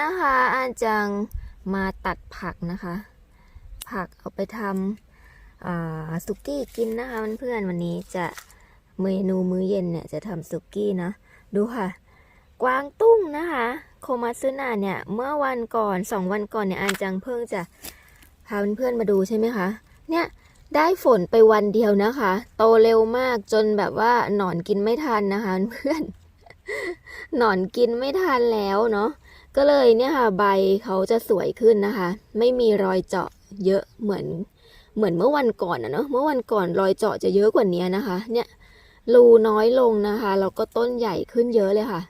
นะคะอาจังมาตัดผักนะคะ ผักเอาไปทำสุกี้กินนะคะเพื่อนๆวันนี้จะเมนูมื้อเย็นเนี่ยจะทำสุกี้นะ ดูค่ะ กวางตุ้งนะคะ โคมาซึนาเนี่ย เมื่อวันก่อนสองวันก่อนเนี่ยอันจังเพิ่งจะพาเพื่อนๆมาดูใช่ไหมคะ เนี่ยได้ฝนไปวันเดียวนะคะ โตเร็วมากจนแบบว่าหนอนกินไม่ทันนะคะเพื่อนหนอนกินไม่ทันแล้วเนาะ ก็เลยเนี่ยค่ะใบเขาจะสวยขึ้นนะคะ ไม่มีรอยเจาะเยอะเหมือนเหมือนเมื่อวันก่อนอะเนาะเมื่อวันก่อนรอยเจาะจะเยอะกว่านี้นะคะ เนี่ยรูน้อยลงนะคะแล้วก็ต้นใหญ่ขึ้นเยอะเลยค่ะ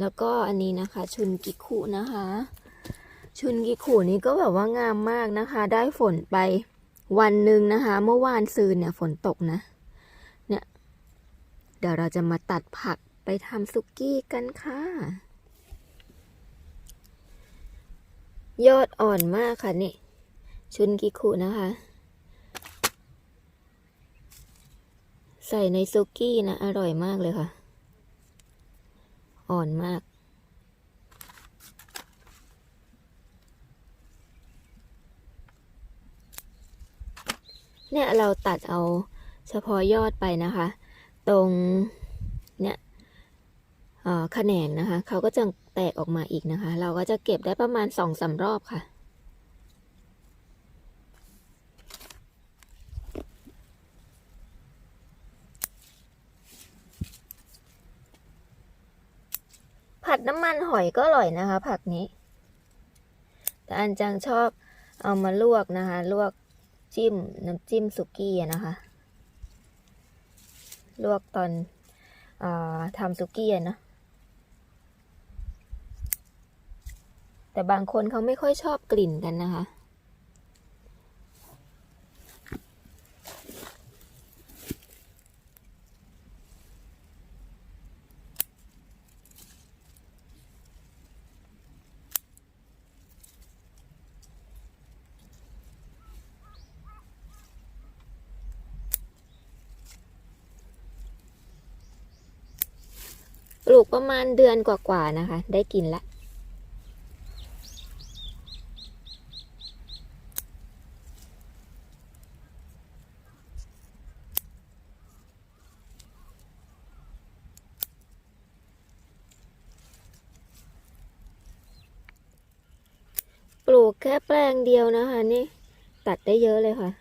แล้วก็อันนี้นะคะ ชุนกิคุนะคะ ชุนกิคุนี้ก็แบบว่างามมากนะคะ ได้ฝนไปวันหนึ่งนะคะ เมื่อวานซืนเนี่ยฝนตกนะ เนี่ย เดี๋ยวเราจะมาตัดผักไปทำสุกี้กันค่ะ ยอดอ่อนมากค่ะนี่ ชุนกิคุนะคะ ใส่ในซุกี้นะ อร่อยมากเลยค่ะ อ่อนมากเนี่ยเราตัดเอาเฉพาะยอดไปนะคะ ตรงเนี่ย แขนงนะคะ เขาก็จะแตกออกมาอีกนะคะ เราก็จะเก็บได้ประมาณสองสามรอบค่ะผัดน้ำมันหอยก็อร่อยนะคะ ผักนี้ แต่อันจังชอบเอามาลวกนะคะ ลวกจิ้มน้ำจิ้มสุกี้นะคะ ลวกตอนอทำสุกี้เนาะ แต่บางคนเขาไม่ค่อยชอบกลิ่นกันนะคะ ปลูกประมาณเดือนกว่าๆนะคะ ได้กินละ ปลูกแค่แปลง เดียวนะคะนี่ ตัดได้เยอะเลยค่ะ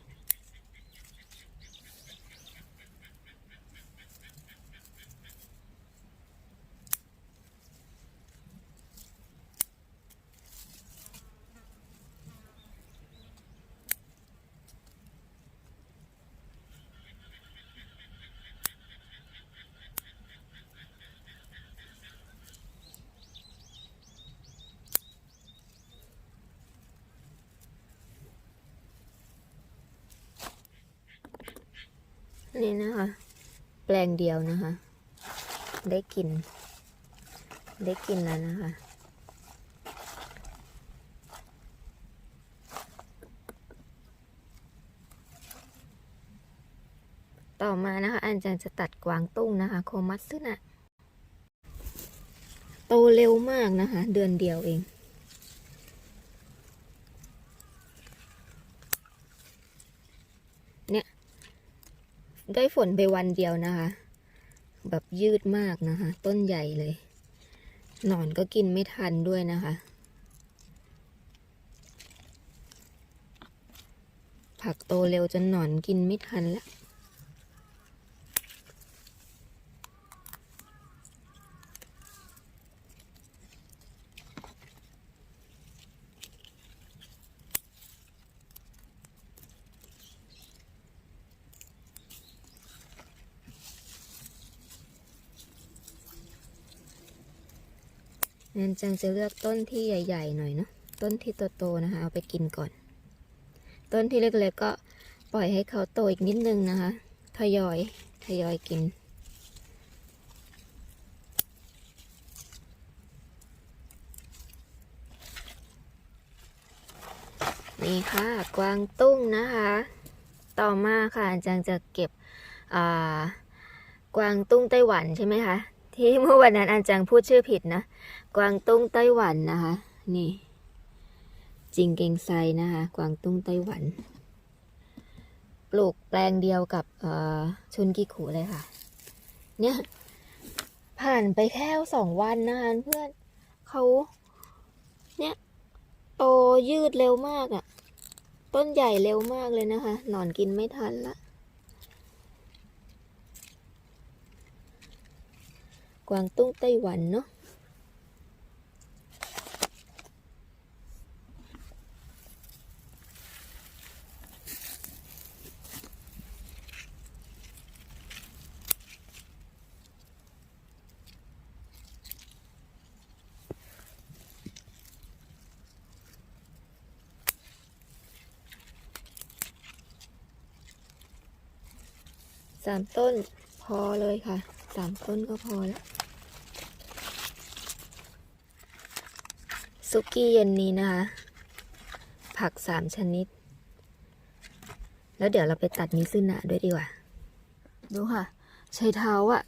นี่นะคะ แปลงเดียวนะคะ ได้กิน ได้กินแล้วนะคะ ต่อมานะคะอันจังจะตัดกวางตุ้งนะคะ โคมัตสึนะโตเร็วมากนะคะ เดือนเดียวเอง เนี่ย ได้ฝนไปวันเดียวนะคะ แบบยืดมากนะคะ ต้นใหญ่เลยหนอนก็กินไม่ทันด้วยนะคะ ผักโตเร็วจนหนอนกินไม่ทันแล้ว งั้นจังจะเลือกต้นที่ใหญ่ ๆ หน่อยเนาะต้นที่โตๆนะคะ เอาไปกินก่อน ต้นที่เล็กๆก็ปล่อยให้เขาโตอีกนิดนึงนะคะ ทยอยทยอยกิน นี่ค่ะ กวางตุ้งนะคะ ต่อมาค่ะอาจารย์จะเก็บกวางตุ้งไต้หวันใช่ไหมคะ ที่เมื่อวันนั้นอาจารย์พูดชื่อผิดนะ กวางตุ้งไต้หวันนะคะ นี่จิงเกงไซนะคะ กวางตุ้งไต้หวัน ปลูกแปลงเดียวกับชุนกิขุเลยค่ะ เนี่ย ผ่านไปแค่สองวันนะคะเพื่อนเขาเนี่ย โตยืดเร็วมากอะ่ะ ต้นใหญ่เร็วมากเลยนะคะ หนอนกินไม่ทันละ กวางตุ้งไต้หวันเนาะสามต้นพอเลยค่ะ สามต้นก็พอแล้ว ซุกี้เย็นนี้นะคะ ผักสามชนิด แล้วเดี๋ยวเราไปตัดมิซึนะด้วยดีกว่า ดูค่ะ ใช้เท้าอะ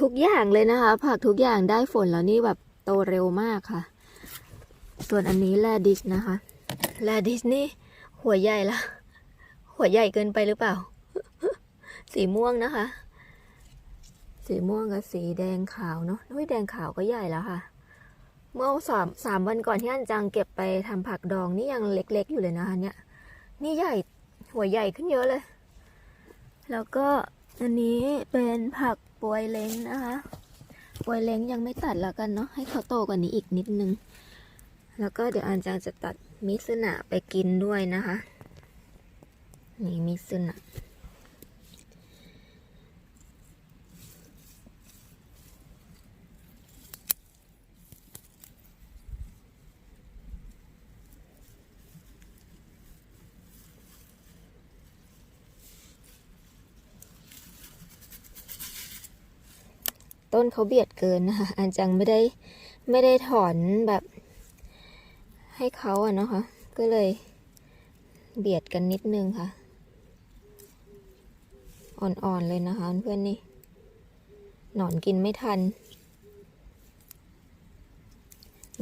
ทุกอย่างเลยนะคะ ผักทุกอย่างได้ฝนแล้วนี่แบบโตเร็วมากค่ะ ส่วนอันนี้แลดิชนะคะแลดิชนี่หัวใหญ่ละหัวใหญ่เกินไปหรือเปล่า สีม่วงนะคะ สีม่วงกับสีแดงขาวเนาะเฮ้ยแดงขาวก็ใหญ่แล้วค่ะ เมื่อสามสามวันก่อนที่อันจังเก็บไปทำผักดองนี่ยังเล็ก ๆ อยู่เลยนะคะเนี่ย นี่ใหญ่หัวใหญ่ขึ้นเยอะเลย แล้วก็อันนี้เป็นผักปวยเล้งนะคะปวยเล้งยังไม่ตัดแล้วกันเนาะให้เขาโตกว่านี้อีกนิดนึง แล้วก็เดี๋ยวอันจังจะตัดมิซึนะไปกินด้วยนะคะ นี่มิซึนะ ต้นเขาเบียดเกินนะคะอันจังไม่ได้ไม่ได้ถอนแบบให้เขาอะนะคะ ก็เลยเบียดกันนิดนึงค่ะ อ่อนๆเลยนะคะเพื่อนนี่หนอนกินไม่ทัน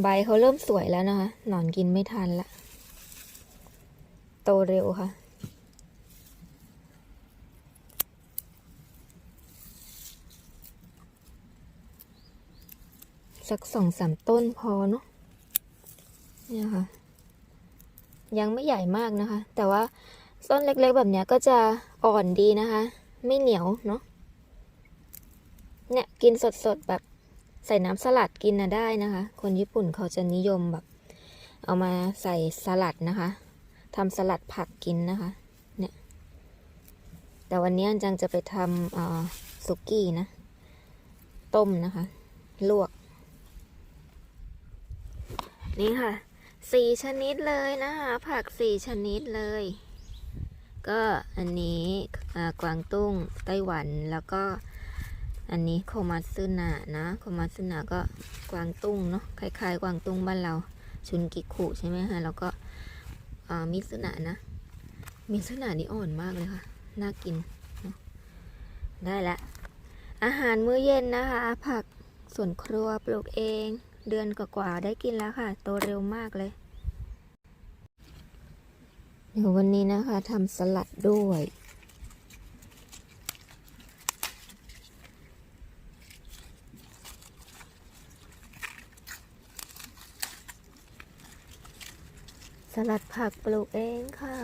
ใบเขาเริ่มสวยแล้วนะคะ หนอนกินไม่ทันละ โตเร็วค่ะ สักสองสามต้นพอเนาะเนี่ยค่ะ ยังไม่ใหญ่มากนะคะ แต่ว่าต้นเล็กๆแบบเนี้ยก็จะอ่อนดีนะคะ ไม่เหนียวเนาะเนี่ยกินสดๆแบบใส่น้ำสลัดกินนะได้นะคะ คนญี่ปุ่นเขาจะนิยมแบบ เอามาใส่สลัดนะคะทำสลัดผักกินนะคะ เนี่ย แต่วันนี้จังจะไปทำสุกี้นะ ต้มนะคะ ลวก นี่ค่ะสี่ชนิดเลยนะคะผักสี่ชนิดเลย ก็อันนี้กวางตุ้งไต้หวันแล้วก็อันนี้โคมัตสึนะนะโคมัตสึนะก็กวางตุ้งเนาะคล้ายๆ กวางตุ้งบ้านเราชุนกิคุใช่ไหมคะแล้วก็มิสึนะนะมิสึนะนี่อ่อนมากเลยค่ะน่ากิน ได้ละ อาหารมื้อเย็นนะคะ ผักสวนครัวปลูกเอง เดือนกว่าๆได้กินแล้วค่ะ โตเร็วมากเลยเดี๋ยววันนี้นะคะทำสลัดด้วย สลัดผักปลูกเองค่ะ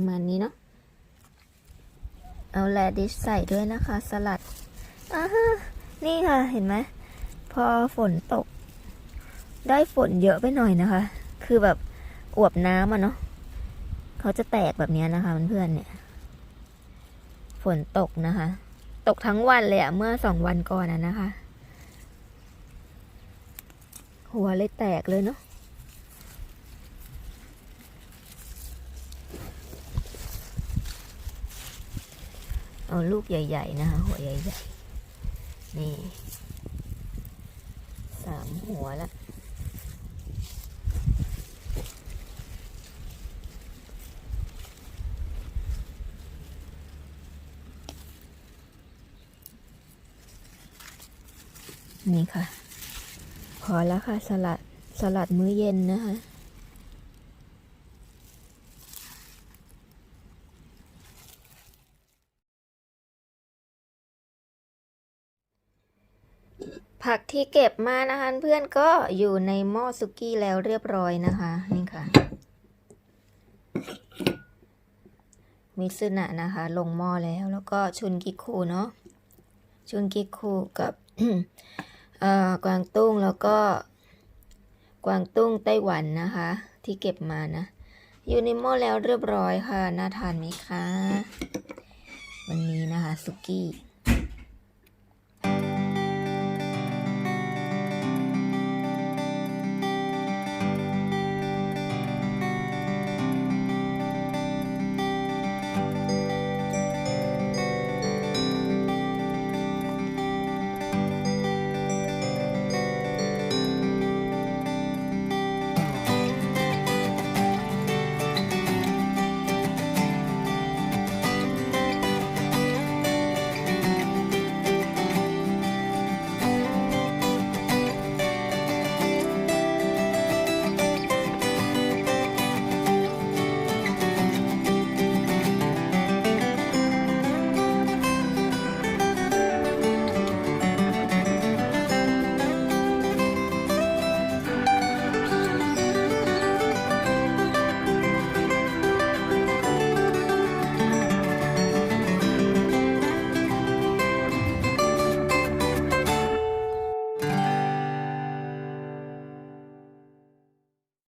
ประมาณนี้เนาะเอาแลดิชใส่ด้วยนะคะ สลัดอ่านี่ค่ะเห็นไหมพอฝนตก ได้ฝนเยอะไปหน่อยนะคะ คือแบบอวบน้ำอะเนาะเขาจะแตกแบบนี้นะคะเพื่อนๆเนี่ย ฝนตกนะคะ ตกทั้งวันเลยอะเมื่อสองวันก่อนอะนะคะ หัวเลยแตกเลยเนาะ เอาลูกใหญ่ ๆ นะคะ หัวใหญ่ ๆ นี่สามหัวละนี่ค่ะ พอแล้วค่ะ สลัด สลัดมื้อเย็นนะคะ ผักที่เก็บมานะคะเพื่อนก็อยู่ในหม้อซุกี้แล้วเรียบร้อยนะคะนี่ค่ะมิซึนะนะคะ ลงหม้อแล้วแล้วก็ชุนกิคูเนาะชุนกิคูกับเอ่อกวางตุ้งแล้วก็ กวางตุ้งไต้หวันนะคะ ที่เก็บมานะ อยู่ในหม้อแล้วเรียบร้อยค่ะ น่าทานไหมคะ วันนี้นะคะสุกี้